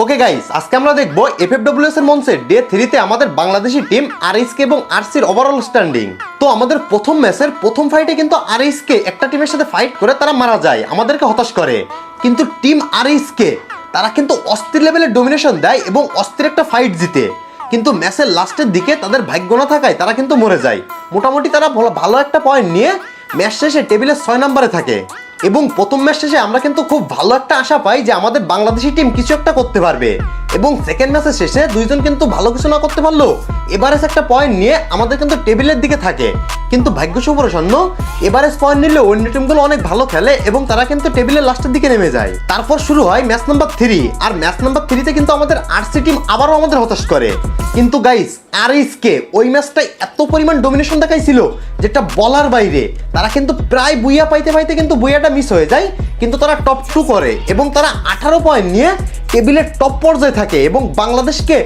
Okay guys আজকে আমরা দেখব এফএফডব্লিউএস এর মঞ্চে ডে থ্রিতে আমাদের বাংলাদেশি টিম আরএসকে এবং আরসির ওভারঅল স্ট্যান্ডিং তো আমাদের প্রথম ম্যাচের প্রথম ফাইটে কিন্তু আরএসকে একটা টিমের সাথে ফাইট করে তারা মারা যায়, আমাদেরকে হতাশ করে। কিন্তু টিম আরএসকে তারা কিন্তু অস্থির লেভেলের ডোমিনেশন দেয় এবং অস্থির একটা ফাইট জিতে। কিন্তু ম্যাচের লাস্টের দিকে তাদের ভাগ্য না থাকায় তারা কিন্তু মরে যায়। মোটামুটি তারা ভালো- ভালো একটা পয়েন্ট নিয়ে ম্যাচ শেষে টেবিলের ছয় নম্বরে থাকে। এবং প্রথম ম্যাচ শেষে আমরা কিন্তু খুব ভালো একটা আশা পাই যে আমাদের বাংলাদেশি টিম কিছু একটা করতে পারবে। এবং সেকেন্ড ম্যাচের শেষে দুইজন কিন্তু ভালো কিছু না করতে পারল এবারেস একটা পয়েন্ট নিয়ে আমাদের কিন্তু টেবিলের দিকে থাকে। কিন্তু ভাগ্য সুপ্রসন্ন এবারেস পয়েন্ট নিলে অন্য টিমগুলো অনেক ভালো খেলে এবং তারা কিন্তু টেবিলের লাস্টের দিকে নেমে যায়। তারপর শুরু হয় ম্যাচ নাম্বার থ্রি আর ম্যাচ নাম্বার থ্রিতে কিন্তু আমাদের আরসি টিম আবারও আমাদের হতাশ করে। কিন্তু গাইস আর কে ওই ম্যাচটাই এত পরিমাণ ডোমিনেশন দেখাইছিল যেটা বলার বাইরে, তারা কিন্তু প্রায় বুইয়া পাইতে পাইতে কিন্তু বুইয়াটা মিস হয়ে যায়, কিন্তু তারা টপ টু করে এবং তারা আঠারো পয়েন্ট নিয়ে টেবিলের টপ পর্যায়ে থাকে এবং বাংলাদেশকে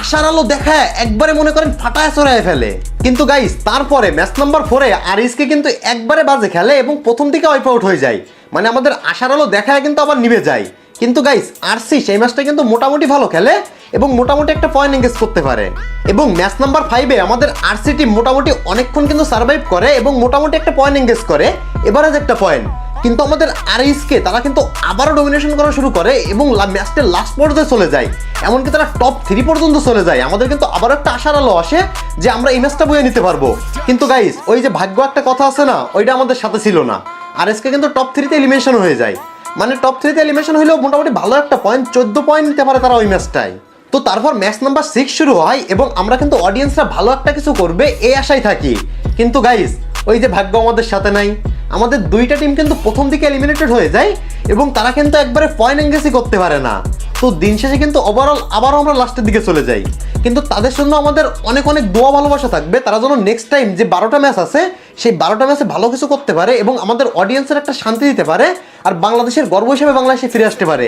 আশার আলো দেখায়, একবারে মনে করেন ফাটায় চড়ায় ফেলে। কিন্তু গাইস তারপরে ম্যাচ নাম্বার ফোরে আর কে কিন্তু একবারে বাজে খেলে এবং প্রথম দিকে ওয়াইপ আউট হয়ে যায়। মানে আমাদের আশার আলো দেখায় কিন্তু আবার নিভে যায়। কিন্তু গাইস আরসি সেই ম্যাচটা কিন্তু মোটামুটি ভালো খেলে এবং মোটামুটি একটা পয়েন্ট এঙ্গেজ করতে পারে। এবং ম্যাচ নাম্বার ফাইভে আমাদের আরসি টিম মোটামুটি অনেকক্ষণ কিন্তু সার্ভাইভ করে এবং মোটামুটি একটা পয়েন্ট এঙ্গেজ করে, এবারে একটা পয়েন্ট কিন্তু আমাদের আরএসকে তারা কিন্তু আবারও ডোমিনেশন করা শুরু করে এবং ম্যাচটার লাস্ট পর্যায়ে চলে যায়। এমনকি তারা টপ থ্রি পর্যন্ত চলে যায়। আমাদের কিন্তু আবারও একটা আশার আলো আসে যে আমরা এই ম্যাচটা বয়ে নিতে পারব। কিন্তু গাইস ওই যে ভাগ্য একটা কথা আছে না, ওইটা আমাদের সাথে ছিল না। আরএসকে কিন্তু টপ থ্রিতে এলিমিনেশন হয়ে যায়। মানে টপ থ্রিতে এলিমিনেশন হলেও মোটামুটি ভালো একটা পয়েন্ট চোদ্দ পয়েন্ট নিতে পারে তারা ওই ম্যাচটায় তো তারপর ম্যাচ নাম্বার সিক্স শুরু হয় এবং আমরা কিন্তু অডিয়েন্সরা ভালো একটা কিছু করবে এই আশায় থাকি। কিন্তু গাইজ ওই যে ভাগ্য আমাদের সাথে নাই। আমাদের দুইটা টিম কিন্তু প্রথম দিকে এলিমিনেটেড হয়ে যায় এবং তারা কিন্তু একবারে পয়েন্ট এঙ্গেসি করতে পারে না। তো দিন শেষে কিন্তু ওভারঅল আবারও আমরা লাস্টের দিকে চলে যাই। কিন্তু তাদের জন্য আমাদের অনেক অনেক দোয়া, ভালোবাসা থাকবে। তারা যেন নেক্সট টাইম যে বারোটা ম্যাচ আছে, সেই বারোটা ম্যাচে ভালো কিছু করতে পারে এবং আমাদের অডিয়েন্সের একটা শান্তি দিতে পারে। আর বাংলাদেশের গর্ব হিসেবে বাংলাদেশে ফিরে আসতে পারে।